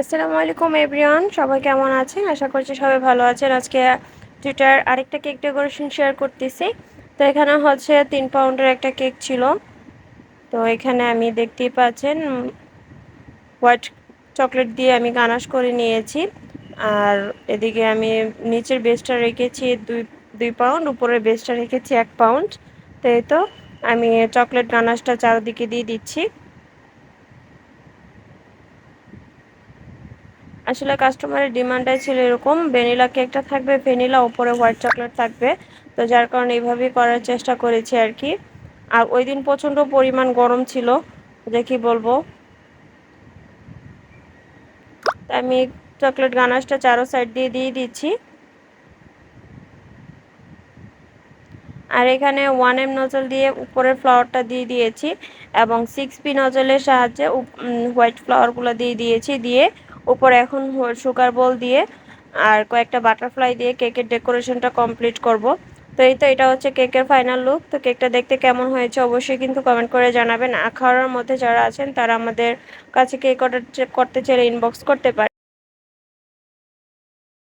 আসসালামু আলাইকুম, এভরিওয়ান। সবাই কেমন আছেন? আশা করছি সবাই ভালো আছেন। আজকে টুইটার আরেকটা কেক ডেকোরেশন শেয়ার করতেছি। তো এখানে হচ্ছে তিন পাউন্ডের একটা কেক ছিল। তো এখানে আমি দেখতেই পাচ্ছেন হোয়াইট চকলেট দিয়ে আমি গানাশ করে নিয়েছি। আর এদিকে আমি নিচের বেসটা রেখেছি দুই দুই পাউন্ড, উপরের বেসটা রেখেছি এক পাউন্ড। তো এই তো আমি চকলেট গানাশটা চারদিকে দিয়ে দিচ্ছি। আসলে কাস্টমারের ডিমান্ডটাই ছিল এরকম। ভ্যানিলা কেকটা থাকবে ভ্যানিলা উপরে হোয়াইট চকলেট থাকবে। তো যার কারণে এইভাবেই করার চেষ্টা করেছি আর কি। আর ওই দিন প্রচণ্ড পরিমাণ গরম ছিল, যে কি বলব। আমি চকলেট গানাশটা চারো সাইড দিয়ে দিয়ে দিচ্ছি। আর এখানে ওয়ান এম নজল দিয়ে উপরের ফ্লাওয়ারটা দিয়ে দিয়েছি এবং সিক্স পি নজলের সাহায্যে হোয়াইট ফ্লাওয়ারগুলো দিয়ে দিয়েছি, দিয়ে উপরে এখন সুগার বল দিয়ে আর কয়েকটা বাটারফ্লাই দিয়ে কেকের ডেকোরেশনটা কমপ্লিট করব। তো এই তো এটা হচ্ছে কেকের ফাইনাল লুক তো কেকটা দেখতে কেমন হয়েছে অবশ্যই কিন্তু কমেন্ট করে জানাবেন। আখাওয়ার মধ্যে যারা আছেন তারা আমাদের কাছে কেক অর্ডার করতে চাইলে ইনবক্স করতে পারে